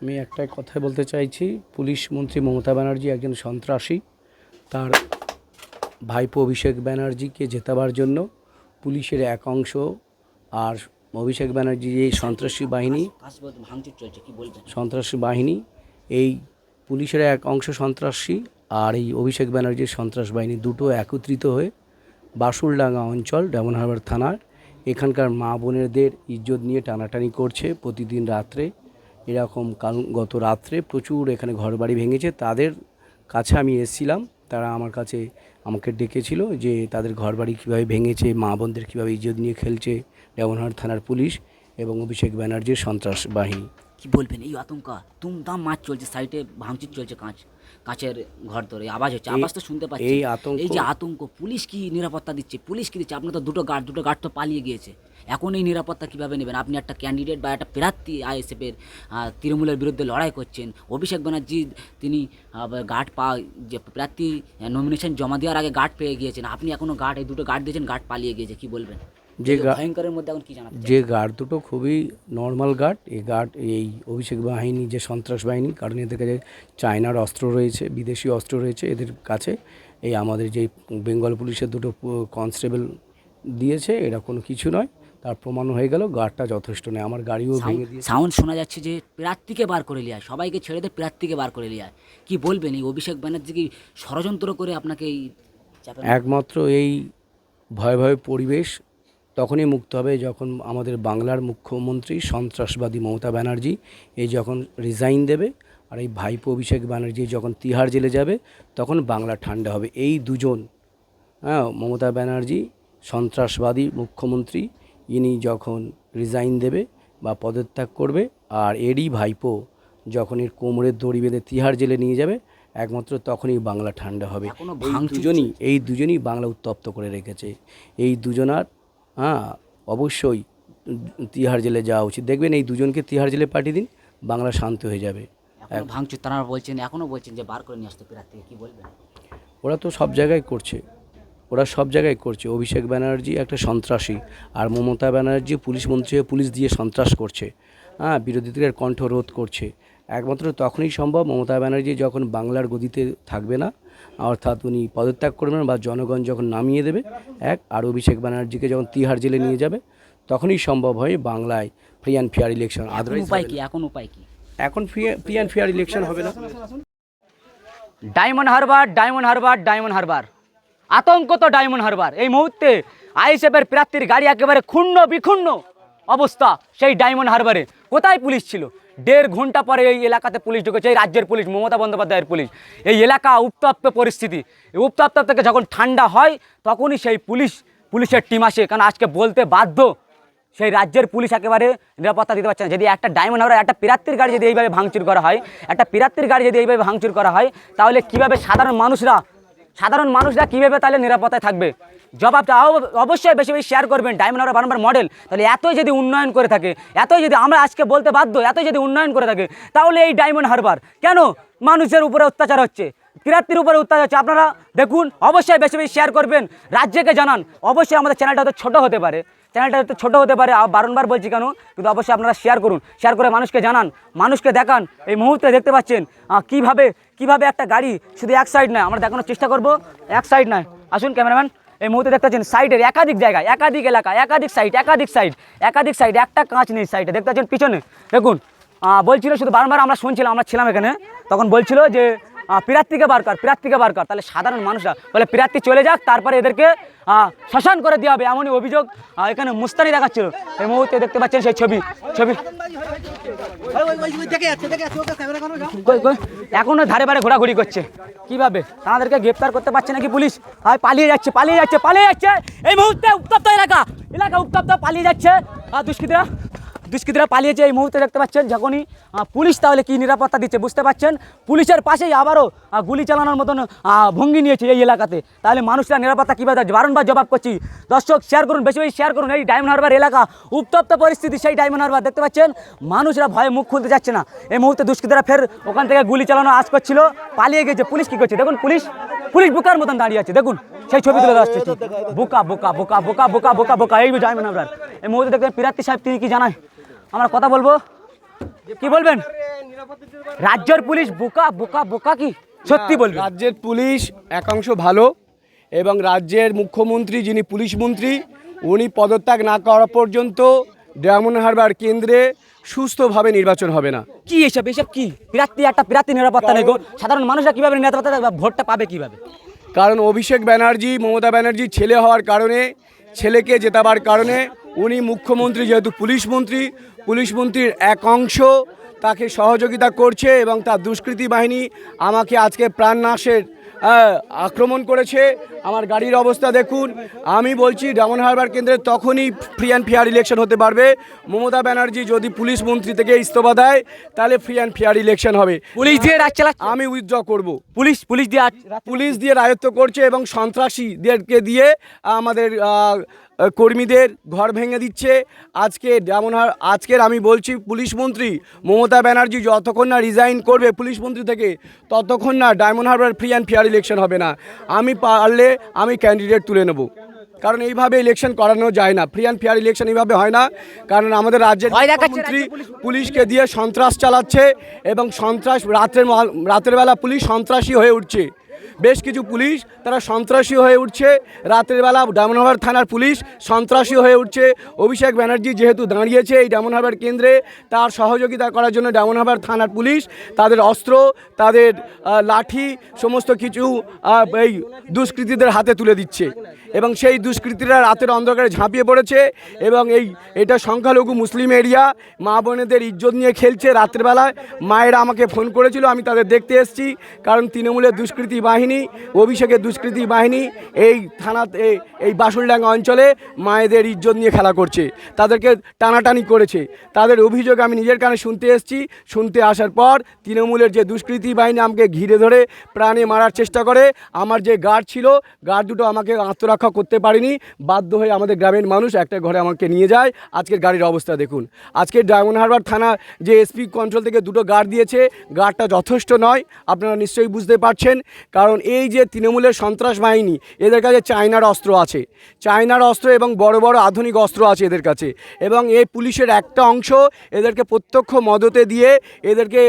আমি একটাই কথাই বলতে চাইছি। পুলিশ মন্ত্রী মমতা ব্যানার্জি একজন সন্ত্রাসী। তার ভাইপো অভিষেক ব্যানার্জিকে জেতাবার জন্য পুলিশের এক অংশ আর অভিষেক ব্যানার্জি এই সন্ত্রাসী বাহিনী সন্ত্রাসী বাহিনী এই পুলিশের এক অংশ সন্ত্রাসী আর এই অভিষেক ব্যানার্জির সন্ত্রাস বাহিনী দুটো একত্রিত হয়ে বাসুলডাঙ্গা অঞ্চল ডেমন হারবার থানার। এখানকার মা বোনেদের ইজ্জত নিয়ে টানাটানি করছে প্রতিদিন রাত্রে। এরকম কাল গত রাত্রে প্রচুর এখানে ঘরবাড়ি ভেঙেছে। তাদের কাছে আমি এসেছিলাম। তারা আমার কাছে আমাকে ডেকেছিল যে তাদের ঘরবাড়ি কীভাবে ভেঙেছে মা বোনদের কীভাবে ইজ্জত নিয়ে খেলছে ডেমনহাট থানার পুলিশ এবং অভিষেক ব্যানার্জির সন্ত্রাস বাহিনী। কি বলবেন এই আতঙ্ক? তুমতাম মাছ চলছে সাইডে ভাঙচুর চলছে কাঁচ কাঁচের ঘর ধরে আওয়াজ হচ্ছে আওয়াজ তো শুনতে পাচ্ছি। এই আতঙ্ক- এই যে আতঙ্ক পুলিশ কি নিরাপত্তা দিচ্ছে? পুলিশ কি দিচ্ছে? আপনার তো দুটো গার্ড দুটো গার্ড তো পালিয়ে গিয়েছে। এখন এই নিরাপত্তা কীভাবে নেবেন? আপনি একটা ক্যান্ডিডেট বা একটা প্রার্থী আইএসএফের তৃণমূলের বিরুদ্ধে লড়াই করছেন। অভিষেক ব্যানার্জি তিনি গার্ড পা যে প্রার্থী নমিনেশন জমা দেওয়ার আগে গার্ড পেয়ে গিয়েছেন। আপনি এখনও গার্ড এই দুটো গার্ড দিয়েছেন গার্ড পালিয়ে গিয়েছে কি বলবেন? যে ভয়ঙ্করের মধ্যে এখন কি চান? যে গার্ড দুটো খুবই নর্মাল গার্ড এই গার্ড এই অভিষেক বাহিনী যে সন্ত্রাস বাহিনী কারণ এদের কাছে চায়নার অস্ত্র রয়েছে বিদেশি অস্ত্র রয়েছে এদের কাছে। এই আমাদের যে বেঙ্গল পুলিশের দুটো কনস্টেবল দিয়েছে এটা কোনো কিছু নয়। তার প্রমাণ হয়ে গেল গার্ডটা যথেষ্ট নেই। আমার গাড়িও ভেঙে দিয়ে সাউন্ড শোনা যাচ্ছে যে প্রার্থীকে বার করে লিয়ায় সবাইকে ছেড়ে দিয়ে প্রার্থীকে বার করে লিয়ায় কি বলবেন এই অভিষেক ব্যানার্জি কি ষড়যন্ত্র করে আপনাকে এই একমাত্র এই ভয় ভয় পরিবেশ তখনই মুক্ত হবে যখন আমাদের বাংলার মুখ্যমন্ত্রী সন্ত্রাসবাদী মমতা ব্যানার্জি এই যখন রিজাইন দেবে আর এই ভাইপো অভিষেক ব্যানার্জি যখন তিহার জেলে যাবে তখন বাংলা ঠান্ডা হবে। এই দুজন হ্যাঁ মমতা ব্যানার্জি সন্ত্রাসবাদী মুখ্যমন্ত্রী ইনি যখন রিজাইন দেবে বা পদত্যাগ করবে আর এরই ভাইপো যখন এর কোমরের দড়ি বেঁধে তিহার জেলে নিয়ে যাবে একমাত্র তখনই বাংলা ঠান্ডা হবে। দুজনই এই দুজনই বাংলা উত্তপ্ত করে রেখেছে। এই দুজনার হ্যাঁ অবশ্যই তিহার জেলে যাওয়া উচিত। দেখবেন এই দুজনকে তিহার জেলে পাঠিয়ে দিন বাংলা শান্ত হয়ে যাবে। ভাঙচুর তারা বলছেন এখনও বলছেন যে বার করে নিয়ে আসতে প্রার্থীকে কি বলবেন? ওরা তো সব জায়গায় করছে। ওরা সব জায়গায় করছে। অভিষেক ব্যানার্জি একটা সন্ত্রাসী আর মমতা ব্যানার্জি পুলিশ মন্ত্রী পুলিশ দিয়ে সন্ত্রাস করছে। হ্যাঁ বিরোধীদের কণ্ঠ রোধ করছে। একমাত্র তখনই সম্ভব মমতা ব্যানার্জি যখন বাংলার গদিতে থাকবে না অর্থাৎ উনি পদত্যাগ করবেন বা জনগণ যখন নামিয়ে দেবে এক আর অভিষেক ব্যানার্জিকে যখন তিহার জেলে নিয়ে যাবে তখনই সম্ভব হয় বাংলায় free and fair election otherwise উপায় কি? এখন উপায় কি? এখন free free and fair election হবে না। ডায়মন্ড হারবার ডায়মন্ড হারবার ডায়মন্ড হারবার আতঙ্ক তো ডায়মন্ড হারবার। এই মুহূর্তে আইএসএফের প্রার্থীর গাড়ি একেবারে ক্ষুণ্ণ বিক্ষুণ্ণ অবস্থা সেই ডায়মন্ড হারবারে। কোথায় পুলিশ ছিল? দেড় ঘণ্টা পরে এই এলাকাতে পুলিশ ঢুকেছে, এই রাজ্যের পুলিশ, মমতা বন্দ্যোপাধ্যায়ের পুলিশ। এই এলাকা উত্তপ্ত পরিস্থিতি। এই উত্তপ্ত থেকে যখন ঠান্ডা হয়, তখনই সেই পুলিশ, পুলিশের টিম আসে। কারণ আজকে বলতে বাধ্য, সেই রাজ্যের পুলিশ একেবারে নিরাপত্তা দিতে পারছে না। যদি একটা ডায়মন্ড হারবার, একটা পিরাত্তির গাড়ি যদি এইভাবে ভাঙচুর করা হয়, একটা পিরাত্তির গাড়ি যদি এইভাবে ভাঙচুর করা হয়, তাহলে কীভাবে সাধারণ মানুষরা সাধারণ মানুষরা কীভাবে তাহলে নিরাপত্তায় থাকবে? জবাবটা অব- অবশ্যই বেশি বেশি শেয়ার করবেন ডায়মন্ড হারবার বারম্বার মডেল তাহলে এতই যদি উন্নয়ন করে থাকে, এতই যদি আমরা আজকে বলতে বাধ্য, এতই যদি উন্নয়ন করে থাকে, তাহলে এই ডায়মন্ড হারবার কেন মানুষের উপরে অত্যাচার হচ্ছে? তিরাত্রির উপরে অত্যাচার হচ্ছে। আপনারা দেখুন, অবশ্যই বেশি বেশি শেয়ার করবেন। রাজ্যকে জানান। অবশ্যই আমাদের চ্যানেলটা হয়তো ছোটো হতে পারে। চ্যানেলটা হয়তো ছোটো হতে পারে বারংবার বলছি কেন? কিন্তু অবশ্যই আপনারা শেয়ার করুন শেয়ার করে মানুষকে জানান, মানুষকে দেখান, এই মুহূর্তে দেখতে পাচ্ছেন কীভাবে কীভাবে একটা গাড়ি শুধু এক সাইড নয়, আমরা দেখানোর চেষ্টা করব, এক সাইড নয়। আসুন ক্যামেরাম্যান এই মুহূর্তে দেখতে পাচ্ছেন সাইডের একাধিক জায়গায়, একাধিক এলাকা, একাধিক সাইড একাধিক সাইড একাধিক সাইড একটা কাঁচ নেই সাইডে দেখতে পাচ্ছেন পিছনে, দেখুন বলছিল শুধু বারবার আমরা শুনছিলাম, আমরা ছিলাম এখানে, তখন বলছিল যে পিরাত্তিকে বার কর পিরাত্তিকে বার কর। তাহলে সাধারণ মানুষরা বলে পিরাত্তি চলে যাক, তারপরে এদেরকে শ্মশান করে দেওয়া হবে। এমনই অভিযোগ এখানে মুস্তানি দেখাচ্ছিল। এই মুহূর্তে দেখতে পাচ্ছেন সেই ছবি ছবি? এখনও ধারে বারে ঘোরাঘুরি করছে। কীভাবে? তাদেরকে গ্রেপ্তার করতে পারছে নাকি পুলিশ? হয় পালিয়ে যাচ্ছে পালিয়ে যাচ্ছে পালিয়ে যাচ্ছে। এই মুহূর্তে উত্তপ্ত এলাকা। এলাকা উত্তপ্ত, পালিয়ে যাচ্ছে। দুষ্কৃতীরা দুষ্কৃতীরা পালিয়েছে এই মুহূর্তে দেখতে পাচ্ছেন যখনই পুলিশ তাহলে কি নিরাপত্তা দিচ্ছে বুঝতে পাচ্ছেন? পুলিশের পাশেই আবারও গুলি চালানোর মতন ভঙ্গি নিয়েছে এই এলাকাতে। তাহলে মানুষরা নিরাপত্তা কীভাবে? বারংবার জবাব করছি। দর্শক শেয়ার করুন বেশি বেশি শেয়ার করুন। এই ডায়মন্ড হারবার এলাকা উত্তপ্ত পরিস্থিতি সেই ডায়মন্ড হারবার দেখতে পাচ্ছেন মানুষরা ভয়ে মুখ খুলতে যাচ্ছে না। এই মুহূর্তে দুষ্কৃতীরা ফের ওখান থেকে গুলি চালানো আশ করছিল পালিয়ে গেছে। পুলিশ কি করছে? দেখুন পুলিশ পুলিশ বুকার মতন দাঁড়িয়ে আছে। দেখুন সেই ছবি তুলে হচ্ছে বোকা বোকা বোকা বোকা বোকা বোকা বোকা এই ডায়মন্ড হারবার এই মুহূর্তে দেখবেন পিরাত্তি সাহেব তিনি কি জানায়? আমরা কথা বলব। কি বলবেন? রাজ্যের পুলিশ বোকা বোকা বোকা কি? সত্যি বলবে রাজ্যের পুলিশ একাংশ ভালো এবং রাজ্যের মুখ্যমন্ত্রী যিনি পুলিশ মন্ত্রী উনি পদত্যাগ না করা পর্যন্ত ডায়মন্ড হারবার কেন্দ্রে সুস্থভাবে নির্বাচন হবে না। কি এসব এসব কি? প্রার্থী একটা প্রার্থী নিরাপত্তা নেই গো। সাধারণ মানুষরা কীভাবে নিরাপত্তা? ভোটটা পাবে কীভাবে? কারণ অভিষেক ব্যানার্জি মমতা ব্যানার্জি ছেলে হওয়ার কারণে ছেলেকে জেতাবার কারণে উনি মুখ্যমন্ত্রী যেহেতু পুলিশ মন্ত্রী পুলিশ মন্ত্রীর এক অংশ তাকে সহযোগিতা করছে এবং তার দুষ্কৃতী বাহিনী আমাকে আজকে প্রাণনাশের আক্রমণ করেছে। আমার গাড়ির অবস্থা দেখুন। আমি বলছি ডায়মন্ড হারবার কেন্দ্রে তখনই ফ্রি অ্যান্ড ফেয়ার ইলেকশন হতে পারবে। মমতা ব্যানার্জি যদি পুলিশ মন্ত্রী থেকে ইস্তফা দেয় তাহলে ফ্রি অ্যান্ড ফেয়ার ইলেকশন হবে। পুলিশ দিয়ে রাজ চালাচ্ছে। আমি উইথড্র করব। পুলিশ পুলিশ দিয়ে পুলিশ দিয়ে রাজত্ব করছে এবং সন্ত্রাসীদেরকে দিয়ে আমাদের কর্মীদের ঘর ভেঙে দিচ্ছে। আজকে যেমন আজকের আমি বলছি পুলিশ মন্ত্রী মমতা ব্যানার্জি যতক্ষণ না রিজাইন করবে পুলিশ মন্ত্রী থেকে ততক্ষণ না Diamond Harbour free and fair election হবে না। আমি পারলে আমি ক্যান্ডিডেট তুলে নেব। কারণ এইভাবে ইলেকশন করানো যায় না। ফ্রি অ্যান্ড ফেয়ার ইলেকশন এইভাবে হয় না। কারণ আমাদের রাজ্যের পুলিশ। পুলিশকে দিয়ে সন্ত্রাস চালাচ্ছে এবং সন্ত্রাস রাত্রের মা- রাতের বেলা পুলিশ সন্ত্রাসী হয়ে উঠছে। বেশ কিছু পুলিশ তারা সন্ত্রাসী হয়ে উঠছে। রাতের বেলা থানার পুলিশ সন্ত্রাসী হয়ে উঠছে। অভিষেক ব্যানার্জি যেহেতু দাঁড়িয়েছে এই ডায়মনহাবার কেন্দ্রে, তার সহযোগিতা করার জন্য ডায়মনহাবার থানার পুলিশ তাদের অস্ত্র, তাদের লাঠি, সমস্ত কিছু এই দুষ্কৃতীদের হাতে তুলে দিচ্ছে। এবং সেই দুষ্কৃতীরা রাতের অন্ধকারে ঝাঁপিয়ে পড়েছে এবং এই, এটা সংখ্যালঘু মুসলিম এরিয়া, মা বোনেদের ইজ্জত নিয়ে খেলছে। রাত্রেবেলায় মায়েরা আমাকে ফোন করেছিল, আমি তাদের দেখতে এসেছি। কারণ তৃণমূলের দুষ্কৃতী বাহিনী অভিষেকের দুষ্কৃতী বাহিনী এই থানাতে এই বাসুলডাঙ্গা অঞ্চলে মায়েদের ইজ্জত নিয়ে খেলা করছে। তাদেরকে টানাটানি করেছে। তাদের অভিযোগ আমি নিজের কানে শুনতে এসেছি। শুনতে আসার পর তৃণমূলের যে দুষ্কৃতী বাহিনী আমাকে ঘিরে ধরে প্রাণে মারার চেষ্টা করে, আমার যে গার্ড ছিল, গার্ড দুটো আমাকে আত্মরক্ষা করতে পারেনি। বাধ্য হয়ে আমাদের গ্রামের মানুষ একটা ঘরে আমাকে নিয়ে যায়। আজকের গাড়ির অবস্থা দেখুন। আজকের ডায়মন্ড হারবার থানা যে এসপি কন্ট্রোল থেকে দুটো গার্ড দিয়েছে, গার্ডটা যথেষ্ট নয়, আপনারা নিশ্চয়ই বুঝতে পারছেন। কারণ এই যে তৃণমূলের সন্ত্রাস বাহিনী, এদের কাছে চায়নার অস্ত্র আছে। চায়নার অস্ত্র এবং বড় বড় আধুনিক অস্ত্র আছে এদের কাছে। এবং এই পুলিশের একটা অংশ এদেরকে প্রত্যক্ষ মদতে দিয়ে এদেরকে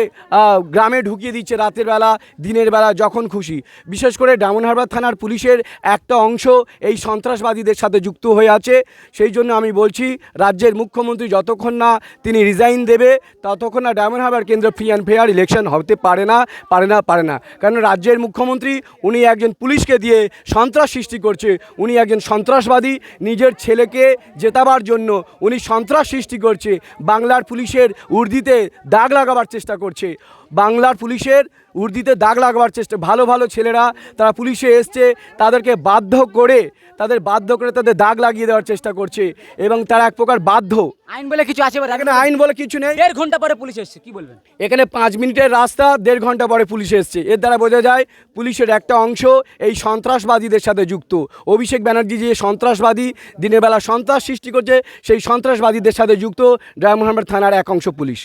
গ্রামে ঢুকিয়ে দিচ্ছে রাতের বেলা, দিনের বেলা যখন খুশি। বিশেষ করে ডায়মন্ড হারবার থানার পুলিশের একটা অংশ এই সন্ত্রাসবাদীদের সাথে যুক্ত হয়ে আছে। সেই জন্য আমি বলছি, রাজ্যের মুখ্যমন্ত্রী যতক্ষণ না তিনি রিজাইন দেবে, ততক্ষণ না ডায়মন্ড হারবার কেন্দ্র ফ্রি অ্যান্ড ফেয়ার ইলেকশন হতে পারে না পারে না পারে না। কারণ রাজ্যের মুখ্যমন্ত্রী উনি একজন পুলিশকে দিয়ে সন্ত্রাস সৃষ্টি করছে। উনি একজন সন্ত্রাসবাদী, নিজের ছেলেকে জেতাবার জন্য উনি সন্ত্রাস সৃষ্টি করছে। বাংলার পুলিশের উর্দিতে দাগ লাগাবার চেষ্টা করছে। বাংলার পুলিশের উর্দিতে দাগ লাগাবার চেষ্টা ভালো ভালো ছেলেরা তারা পুলিশে এসছে তাদেরকে বাধ্য করে তাদের বাধ্য করে তাদের দাগ লাগিয়ে দেওয়ার চেষ্টা করছে এবং তারা এক প্রকার বাধ্য। আইন বলে কিছু আছে এখানে আইন বলে কিছু নেই। দেড় ঘণ্টা পরে পুলিশ এসছে কি বলবেন? এখানে পাঁচ মিনিটের রাস্তা দেড় ঘণ্টা পরে পুলিশ এসছে। এর দ্বারা বোঝা যায় পুলিশের একটা অংশ এই সন্ত্রাসবাদীদের সাথে যুক্ত। অভিষেক ব্যানার্জি যে সন্ত্রাসবাদী দিনের বেলা সন্ত্রাস সৃষ্টি করছে সেই সন্ত্রাসবাদীদের সাথে যুক্ত ডায়মন্ড হারবার থানার এক অংশ পুলিশ।